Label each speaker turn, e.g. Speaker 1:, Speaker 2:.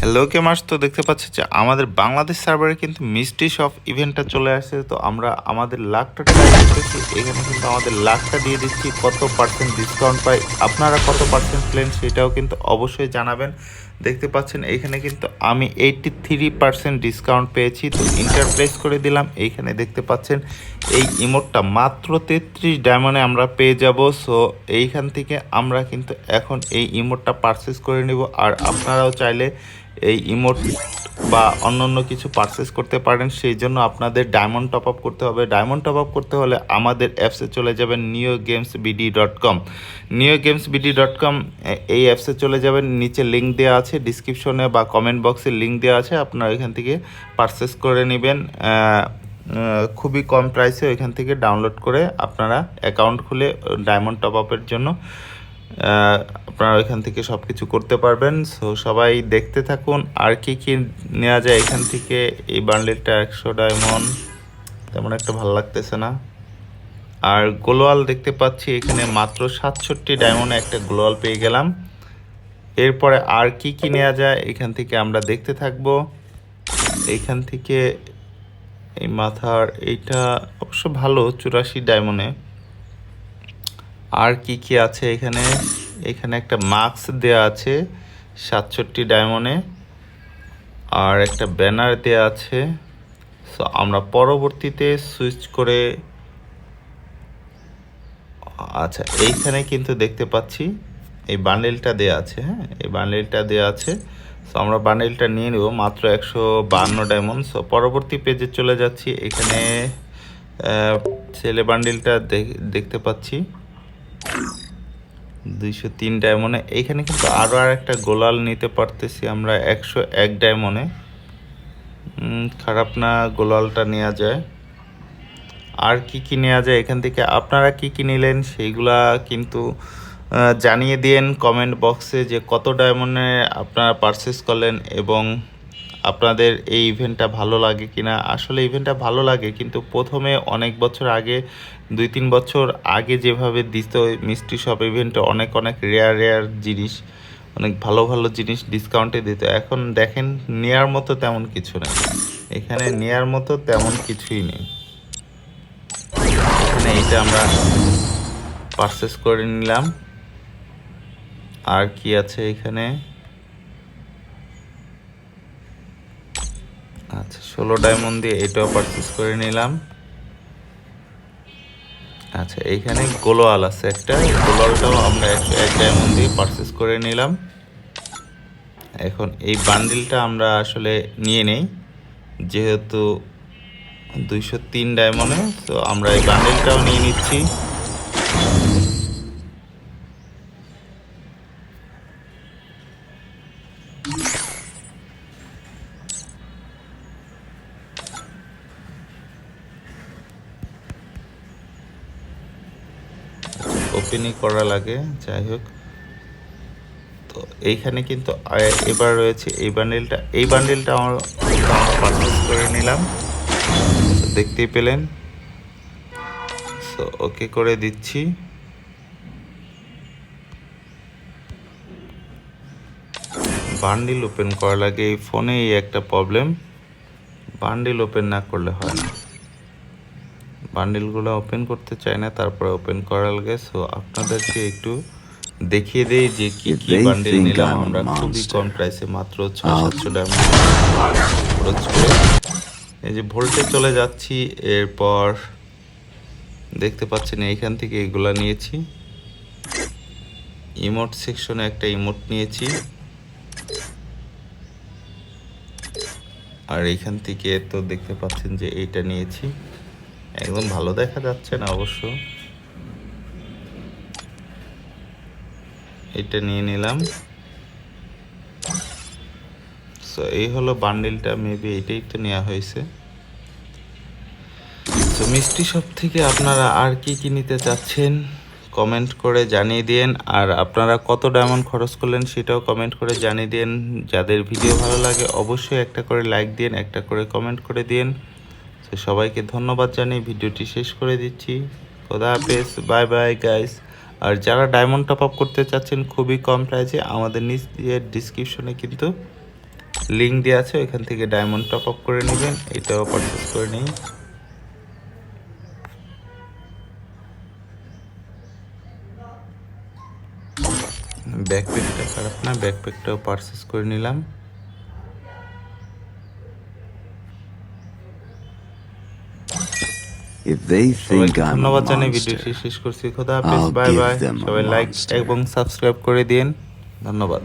Speaker 1: Hello কে কেমার্স তো দেখতে পাচ্ছি যে আমাদের বাংলাদেশ সার্ভারে কিন্তু মিষ্টি শপ ইভেন্টটা চলে আসছে। তো আমরা আমাদের লাখটা ট্রাই করতেছি এখানে কিন্তু আমাদের লাখটা দিয়ে দিচ্ছি। কত পার্সেন্ট ডিসকাউন্ট পাই, আপনারা কত পার্সেন্ট প্লেন সেটাও কিন্তু অবশ্যই জানাবেন। দেখতে পাচ্ছেন, এখানে কিন্তু আমি এইটটি থ্রি পার্সেন্ট ডিসকাউন্ট পেয়েছি। তো ইন্টারপ্লেস করে দিলাম। এইখানে দেখতে পাচ্ছেন, এই ইমোটটা মাত্র তেত্রিশ ডায়মন্ডে আমরা পেয়ে যাব। সো এইখান থেকে আমরা কিন্তু এখন এই ইমোটটা পারচেস করে নেব। আর আপনারাও চাইলে এই ইমোট বা অন্যান্য কিছু পারচেস করতে পারেন, সেই জন্য আপনাদের ডায়মন্ড টপ আপ করতে হবে। ডায়মন্ড টপ আপ করতে হলে আমাদের অ্যাপসে চলে যাবেন নিও গেমস বিডি ডট কম নিও গেমস বিডি ডট কম এই অ্যাপসে চলে যাবেন, নিচে লিঙ্ক দেওয়া আছে ডিসক্রিপশনে বা কমেন্ট বক্সে লিঙ্ক দেওয়া আছে, আপনারা এখান থেকে পারচেস করে নেবেন। খুবই কম প্রাইসে ওইখান থেকে ডাউনলোড করে আপনারা অ্যাকাউন্ট খুলে ডায়মন্ড টপ আপের জন্য আপনারা ওইখান থেকে সব কিছু করতে পারবেন। সো সবাই দেখতে থাকুন, আর কি কি নেওয়া যায় এখান থেকে। এই বান্ডেলটা একশো ডায়মন্ড। তেমন একটা ভালো লাগতেছে না। আর গ্লোয়াল দেখতে পাচ্ছি, এখানে মাত্র সাতষট্টি ডায়মন্ডে একটা গ্লোয়াল পেয়ে গেলাম। এরপরে আর কি কি নেওয়া যায়, এখান থেকে আমরা দেখতে থাকব। এইখান থেকে এই মাথার, এইটা অবশ্য ভালো, চুরাশি ডায়মন্ডে। আর কি কি আছে এখানে? এখানে একটা মাস্ক দেয়া আছে, সাতষট্টি ডায়মন্ডে। আর একটা ব্যানার দেয়া আছে। সো আমরা পরবর্তীতে সুইচ করে আচ্ছা এইখানে কিন্তু দেখতে পাচ্ছি, এই বান্ডেলটা দেয়া আছে হ্যাঁ? এই বান্ডেলটা দেয়া আছে। সো আমরা বান্ডেলটা নিয়ে নেব, মাত্র একশো বান্ন ডায়মন্ড। সো পরবর্তী পেজে চলে যাচ্ছি, এখানে ছেলে বান্ডেলটা দেখ- দেখতে পাচ্ছি। দুইশো তিন ডায়মন্ডে এইখানে কিন্তু আরও আর একটা গোলাল নিতে পারতেছি আমরা একশো এক ডায়মন্ডে খারাপ না গোলালটা নেওয়া যায়। আর কি কি নেওয়া যায় এখান থেকে? আপনারা কি কি নিলেন সেইগুলা কিন্তু জানিয়ে দিন কমেন্ট বক্সে যে কত ডায়মন্ডে আপনারা পারচেস করলেন এবং আপনাদের এই ইভেন্টটা ভালো লাগে কিনা? আসলে ইভেন্টটা ভালো লাগে, কিন্তু প্রথমে অনেক বছর আগে, দুই তিন বছর আগে যেভাবে দিত মিষ্টি শপ ইভেন্টে অনেক অনেক রেয়ার রেয়ার জিনিস, অনেক ভালো ভালো জিনিস ডিসকাউন্টে দিত। এখন দেখেন, নেয়ার মতো তেমন কিছু নেই। এখানে নেয়ার মতো তেমন কিছুই নেই। এখানে এইটা আমরা পারচেস করে নিলাম। আর কি আছে এখানে? আচ্ছা ষোলো ডায়মন্ড দিয়ে এটাও পারচেস করে নিলাম। আচ্ছা এইখানে গোলোয়াল আছে একটা। গোলোয়ালটাও আমরা একশো এক ডায়মন্ড দিয়ে পারচেস করে নিলাম। এখন এই বান্ডিলটা আমরা আসলে নিয়ে নেই। যেহেতু দুইশো তিন ডায়মন্ডে তো আমরা এই বান্ডিলটাও নিয়ে নিচ্ছি। ওপেনই করা লাগে, যাই হোক। তো এইখানে কিন্তু এবার রয়েছে এই বান্ডেলটা এই বান্ডেলটা আমরা পারচেস করে নিলাম। দেখতেই পেলেন। সো ওকে করে দিচ্ছি। বান্ডিল ওপেন করা লাগে, এই ফোনে এই একটা প্রবলেম বান্ডিল ওপেন না করলে হয় না। বান্ডিলগুলো ওপেন করতে চায় না তারপরে ওপেন করা লাগে সো আপনাদেরকে একটু দেখিয়ে দেই যে কি কি বান্ডিল নিলাম আমরা। খুবই কম প্রাইসে মাত্র ছয় সাতশো ডায়মন্ড খরচ করে। এই যে ভোল্টে চলে যাচ্ছি এরপর দেখতে পাচ্ছেন এইখান থেকে এগুলা নিয়েছি। ইমোট সেকশনে একটা ইমোট নিয়েছি। আর এইখান থেকে তো দেখতে পাচ্ছেন যে এইটা নিয়েছি। একদম ভালো দেখা যাচ্ছে না অবশ্য। এটা নিয়ে নিলাম। সো এই হলো বান্ডিলটা মেবি এটাই তো নেওয়া হয়েছে। তো মিষ্টি শপ থেকে আপনারা আর কি কি নিতে চাচ্ছেন কমেন্ট করে জানিয়ে দিন আর আপনারা কত ডায়মন্ড খরচ করলেন সেটাও কমেন্ট করে জানিয়ে দিন যাদের ভিডিও ভালো লাগে, অবশ্যই একটা করে লাইক দিন একটা করে কমেন্ট করে দিন তো সবাইকে ধন্যবাদ জানিয়ে ভিডিওটি শেষ করে দিচ্ছি। খোদা হাফেজ বাই বাই গাইস আর যারা ডায়মন্ড টপ আপ করতে চাচ্ছেন, খুবই কম প্রাইসে আমাদের দিয়ে ডিসক্রিপশনে কিন্তু লিঙ্ক দেওয়া আছে, ওইখান থেকে ডায়মন্ড টপ আপ করে নেবেন। এটাও পারচেস করে নিন। ব্যাকপ্যাকটা খারাপ না ব্যাকপ্যাকটাও পারচেস করে নিলাম।
Speaker 2: If they think I'm a monster,
Speaker 1: শেষ করছি। খোদা হাফেজ বাই বাই সবাই লাইক. এবং সাবস্ক্রাইব করে দিন। ধন্যবাদ।